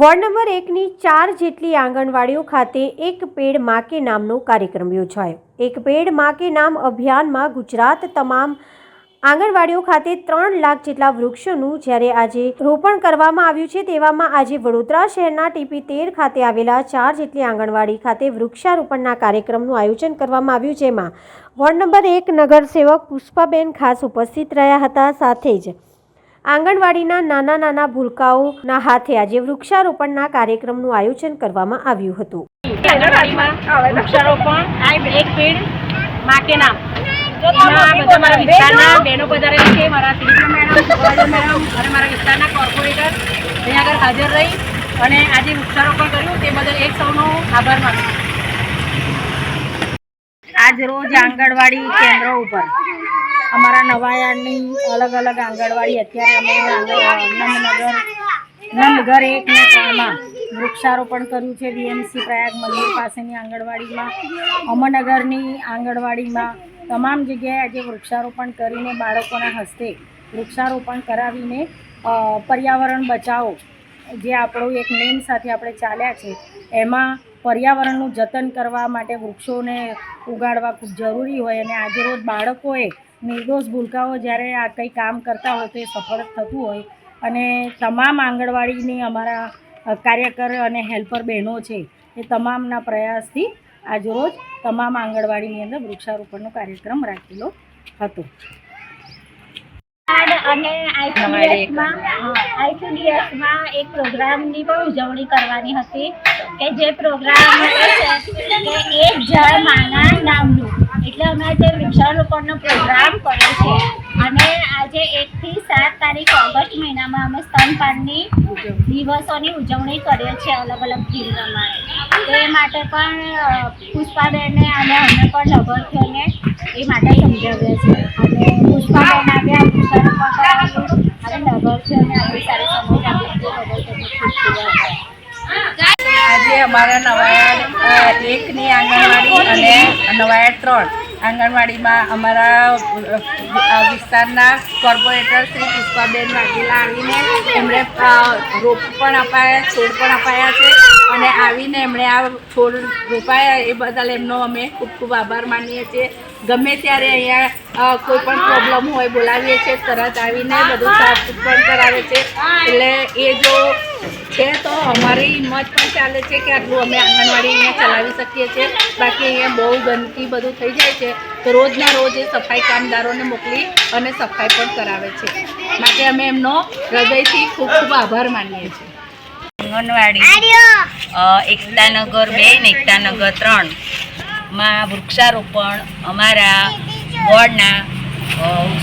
Ward number એકની ચાર જેટલી આંગણવાડીઓ ખાતે એક પેડ મા કે નામનો કાર્યક્રમ યોજાયો. એક પેડ મા કે નામ અભિયાનમાં ગુજરાત તમામ આંગણવાડીઓ ખાતે ત્રણ લાખ જેટલા વૃક્ષોનું જ્યારે આજે રોપણ કરવામાં આવ્યું છે તેવામાં આજે વડોદરા શહેરના ટીપી તેર ખાતે આવેલા ચાર જેટલી આંગણવાડી ખાતે વૃક્ષારોપણના કાર્યક્રમનું આયોજન કરવામાં આવ્યું જેમાં વોર્ડ નંબર એક નગરસેવક પુષ્પાબેન ખાસ ઉપસ્થિત રહ્યા હતા સાથે જ આંગણવાડીના નાના નાના ભૂલકાઓના હાથે આજે વૃક્ષારોપણના કાર્યક્રમનું આયોજન કરવામાં આવ્યું હતું. વૃક્ષારોપણ એક પેડમાં નામ બધા મારા વિસ્તારના બહેનો પધારેલા છે મારા શ્રીમતી મેડમ મેડમ અને મારા વિસ્તારના કોર્પોરેટર અહીંયા આગળ હાજર રહી અને આજે વૃક્ષારોપણ કર્યું તે બદલ એક સૌનો આભાર માનું આજ રોજ આંગણવાડી કેન્દ્રો ઉપર અમારા નવાયાની અલગ અલગ આંગણવાડી અત્યારે અમે નંદનગર નંદઘર એક ને ત્રણમાં વૃક્ષારોપણ કર્યું છે. વીએમસી પ્રયાગ મંદિર પાસેની આંગણવાડીમાં, અમરનગરની આંગણવાડીમાં તમામ જગ્યાએ આજે વૃક્ષારોપણ કરીને બાળકોના હસ્તે વૃક્ષારોપણ કરાવીને પર્યાવરણ બચાવો જે આપણું એક નેમ સાથે આપણે ચાલ્યા છે. એમાં પર્યાવરણનું જતન કરવા માટે વૃક્ષોને ઉગાડવા ખૂબ જરૂરી હોય અને આજે રોજ બાળકોએ નિર્દોષ ભૂલકાઓ જ્યારે આ કંઈ કામ કરતા હોય તો એ સફળ થતું હોય. અને તમામ આંગણવાડીની અમારા કાર્યકર અને હેલ્પર બહેનો છે એ તમામના પ્રયાસથી આજરોજ તમામ આંગણવાડીની અંદર વૃક્ષારોપણનો કાર્યક્રમ રાખેલો હતો. અને આઈસીડીએસમાં આઈસીડીએસમાં એક પ્રોગ્રામની પણ ઉજવણી કરવાની હતી કે જે પ્રોગ્રામ એ છે કે એક જળ માના નામનું. એટલે અમે આજે વૃક્ષારોપણનો પ્રોગ્રામ કર્યો છે. અને આજે એકથી સાત તારીખ ઓગસ્ટ મહિનામાં અમે સ્તનપાનની દિવસોની ઉજવણી કરીએ છીએ અલગ અલગ થીમ પ્રમાણે તે માટે પણ પુષ્પાબેને અને અમે પણ લાભાર્થીઓને એ માટે સમજાવ્યા છે અને પુષ્પાબેન આવ્યા વૃક્ષારોપણ કરાવ્યું. અને લાભાર્થીઓને આપણી સારી સમજ આપી ખૂબ ખૂબ આજે અમારા નવાયાર્ડ એકની આંગણવાડી અને નવાયાડ ત્રણ. આંગણવાડીમાં અમારા વિસ્તારના કોર્પોરેટર શ્રી પુષ્પાબેન વાઘેલા આવીને એમણે રોપ પણ અપાયા, છોડ પણ અપાયા છે. અને આવીને એમણે આ છોડ રોપાયા, એ બદલ એમનો અમે ખૂબ ખૂબ આભાર માનીએ છીએ. ગમે ત્યારે અહીંયા કોઈ પણ પ્રોબ્લેમ હોય, બોલાવીએ છીએ, તરત આવીને બધું સાફ પણ કરાવે છે. એટલે એ જો છે તો અમારી હિંમત પણ ચાલે છે કે આટલું અમે આંગણવાડી અહીંયા ચલાવી શકીએ છીએ. બાકી અહીંયા બહુ ગંદકી બધું થઈ જાય છે, તો રોજના રોજ એ સફાઈ કામદારોને મોકલી અને સફાઈ પણ કરાવે છે. માટે અમે એમનો હૃદયથી ખૂબ ખૂબ આભાર માનીએ છીએ. આંગણવાડી એકતાનગર બે ને એકતાનગર ત્રણ. માં વૃક્ષારોપણ અમારા બોર્ડના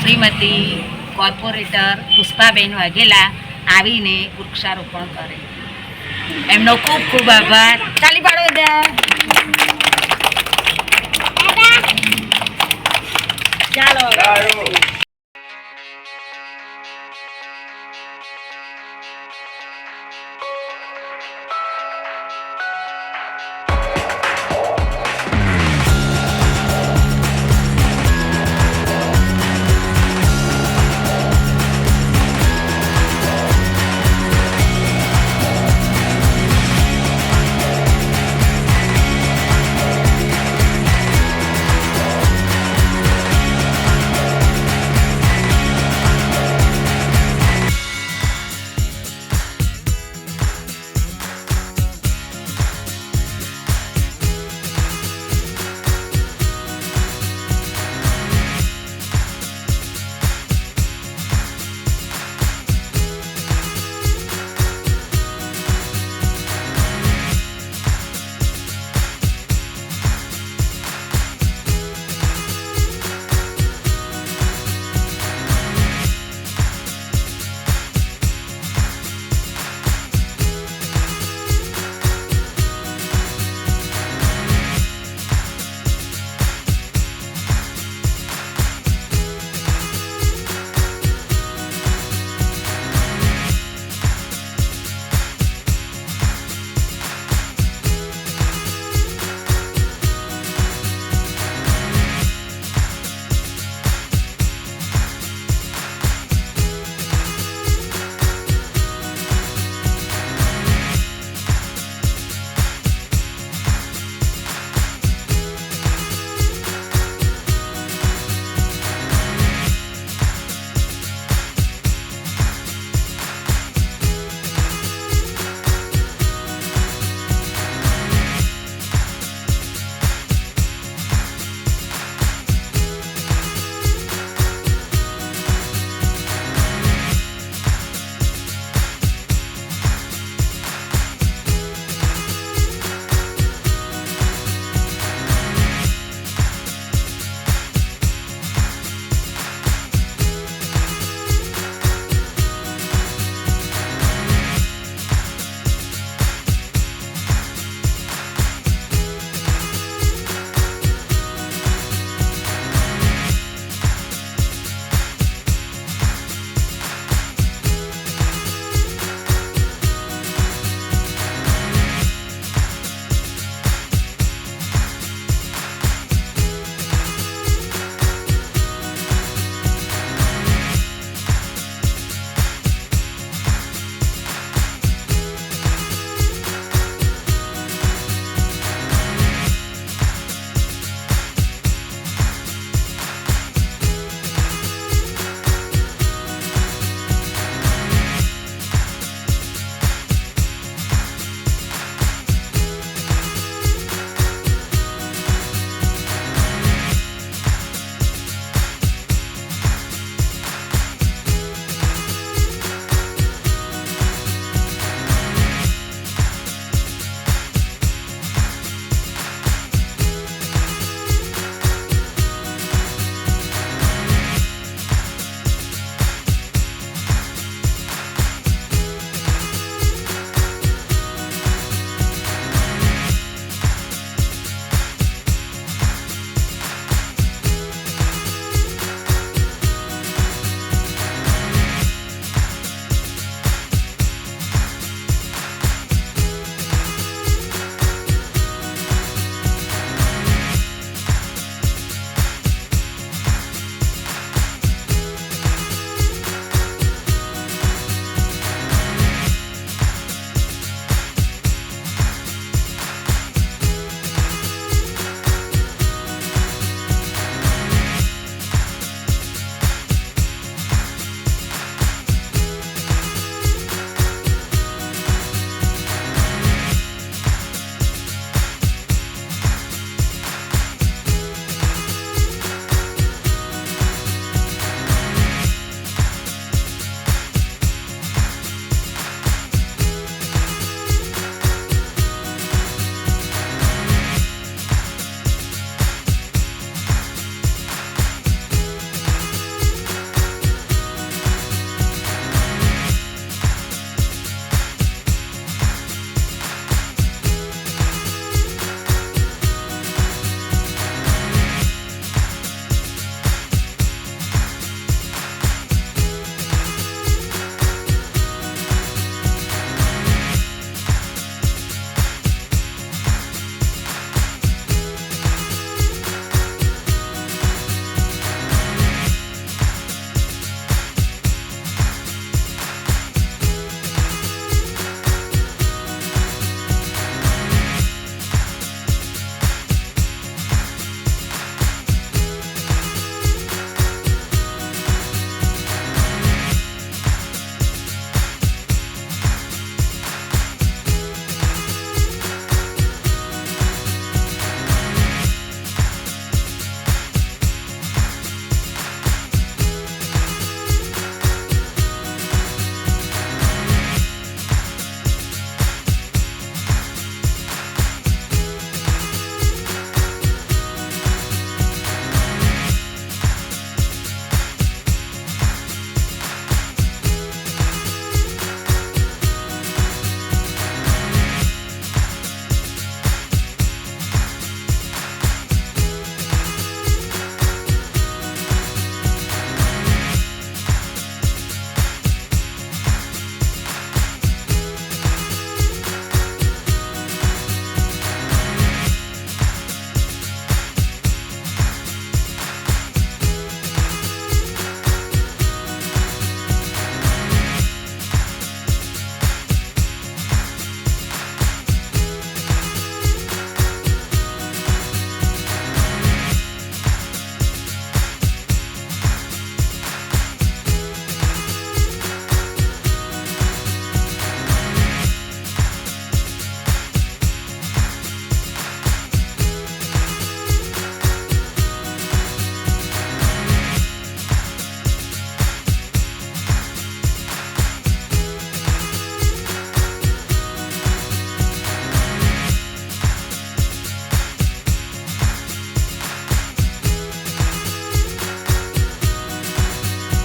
શ્રીમતી કોર્પોરેટર પુષ્પાબેન વાઘેલા આવીને વૃક્ષારોપણ કરે. એમનો ખૂબ ખૂબ આભાર. ચાલી પાડો બધા. ચાલો.